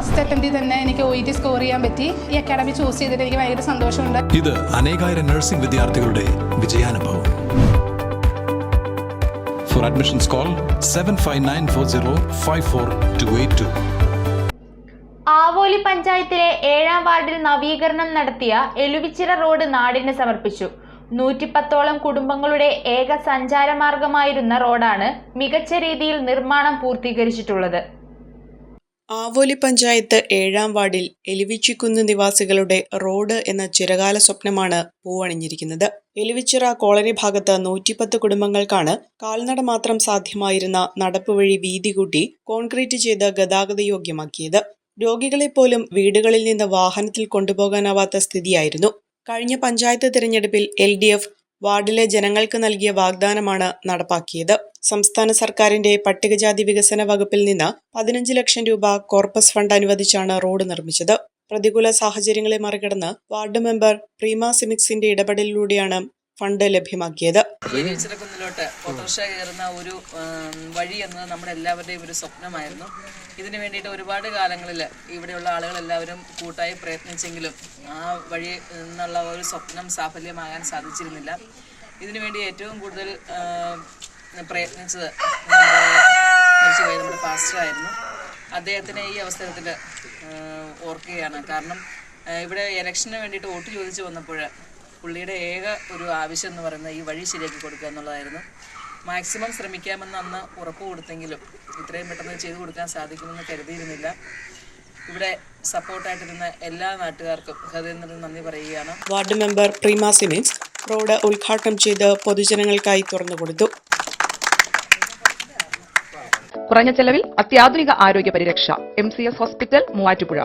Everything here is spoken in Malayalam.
ഫസ്റ്റ് അറ്റംപ്റ്റിൽ തന്നെ എനിക്ക് ഒ ഇ ടി സ്കോർ ചെയ്യാൻ പറ്റി. ഈ അക്കാഡമി ചൂസ് ചെയ്തിട്ട് എനിക്ക് ഭയങ്കര സന്തോഷമുണ്ട്. ഇത് അനേകായിരം നഴ്സിംഗ് വിദ്യാർത്ഥികളുടെ വിജയാനുഭവം. For admissions call seven five nine four zero five four two eight two Avoly പഞ്ചായത്തിലെ ഏഴാം വാർഡിൽ നവീകരണം നടത്തിയ എലുവിച്ചിറ റോഡ് നാടിന് സമർപ്പിച്ചു. നൂറ്റിപ്പത്തോളം കുടുംബങ്ങളുടെ ഏക സഞ്ചാരമാർഗമായിരുന്ന റോഡാണ് മികച്ച രീതിയിൽ നിർമ്മാണം പൂർത്തീകരിച്ചിട്ടുള്ളത്. ആവോലി പഞ്ചായത്ത് ഏഴാം വാർഡിൽ എലിവിച്ചിക്കുന്ന് നിവാസികളുടെ റോഡ് എന്ന ചിരകാല സ്വപ്നമാണ് പൂവണിഞ്ഞിരിക്കുന്നത്. എലിവിച്ചിറ കോളനി ഭാഗത്ത് നൂറ്റിപ്പത്ത് കുടുംബങ്ങൾക്കാണ് കാൽനട മാത്രം സാധ്യമായിരുന്ന നടപ്പുവഴി വീതി കൂട്ടി കോൺക്രീറ്റ് ചെയ്ത് ഗതാഗത യോഗ്യമാക്കിയത്. രോഗികളെ പോലും വീടുകളിൽ നിന്ന് വാഹനത്തിൽ കൊണ്ടുപോകാനാവാത്ത സ്ഥിതിയായിരുന്നു. കഴിഞ്ഞ പഞ്ചായത്ത് തിരഞ്ഞെടുപ്പിൽ എൽ ഡി എഫ് വാർഡിലെ ജനങ്ങൾക്ക് നൽകിയ വാഗ്ദാനമാണ് നടപ്പാക്കിയത്. സംസ്ഥാന സർക്കാരിന്റെ പട്ടികജാതി വികസന വകുപ്പിൽ നിന്ന് പതിനഞ്ച് ലക്ഷം രൂപ കോർപ്പസ് ഫണ്ട് അനുവദിച്ചാണ് റോഡ് നിർമ്മിച്ചത്. പ്രതികൂല സാഹചര്യങ്ങളെ മറികടന്ന് വാർഡ് മെമ്പർ പ്രീമ സിമിക്സിന്റെ ഇടപെടലിലൂടെയാണ് ഫണ്ട് ലഭ്യമാക്കിയത്. ചിറക്കുന്നിലോട്ട് ഓട്ടോറിക്ഷ കയറുന്ന ഒരു വഴി എന്നത് നമ്മുടെ എല്ലാവരുടെയും ഒരു സ്വപ്നമായിരുന്നു. ഇതിനു വേണ്ടിയിട്ട് ഒരുപാട് കാലങ്ങളിൽ ഇവിടെയുള്ള ആളുകളെല്ലാവരും കൂട്ടായി പ്രയത്നിച്ചെങ്കിലും ആ വഴി എന്നുള്ള ഒരു സ്വപ്നം സാഫല്യമാകാൻ സാധിച്ചിരുന്നില്ല. ഇതിനുവേണ്ടി ഏറ്റവും കൂടുതൽ പ്രയത്നിച്ചത് നമ്മുടെ മരിച്ചുപോയ നമ്മുടെ പാസ്റ്ററായിരുന്നു അദ്ദേഹത്തിനെ ഈ അവസരത്തിൽ ഓർക്കുകയാണ്. കാരണം ഇവിടെ ഇലക്ഷന് വേണ്ടിയിട്ട് വോട്ട് ചോദിച്ചു വന്നപ്പോൾ പുള്ളിയുടെ ഏക ഒരു ആവശ്യം എന്ന് പറയുന്നത് ഈ വഴി ശരിയാക്കി കൊടുക്കുക എന്നുള്ളതായിരുന്നു. മാക്സിമം ശ്രമിക്കാമെന്ന് അന്ന് ഉറപ്പ് കൊടുത്തെങ്കിലും ഇത്രയും പെട്ടെന്ന് ചെയ്തു കൊടുക്കാൻ സാധിക്കുമെന്ന് കരുതിയിരുന്നില്ല. ഇവിടെ സപ്പോർട്ടായിട്ടിരുന്ന എല്ലാ നാട്ടുകാർക്കും ഹൃദയം നന്ദി പറയുകയാണ്. Ward member Preema Simins road ഉദ്ഘാടനം ചെയ്ത് പൊതുജനങ്ങൾക്കായി തുറന്നു കൊടുത്തു. കുറഞ്ഞ ചെലവിൽ അത്യാധുനിക ആരോഗ്യ പരിരക്ഷ M C S hospital Muvattupuzha.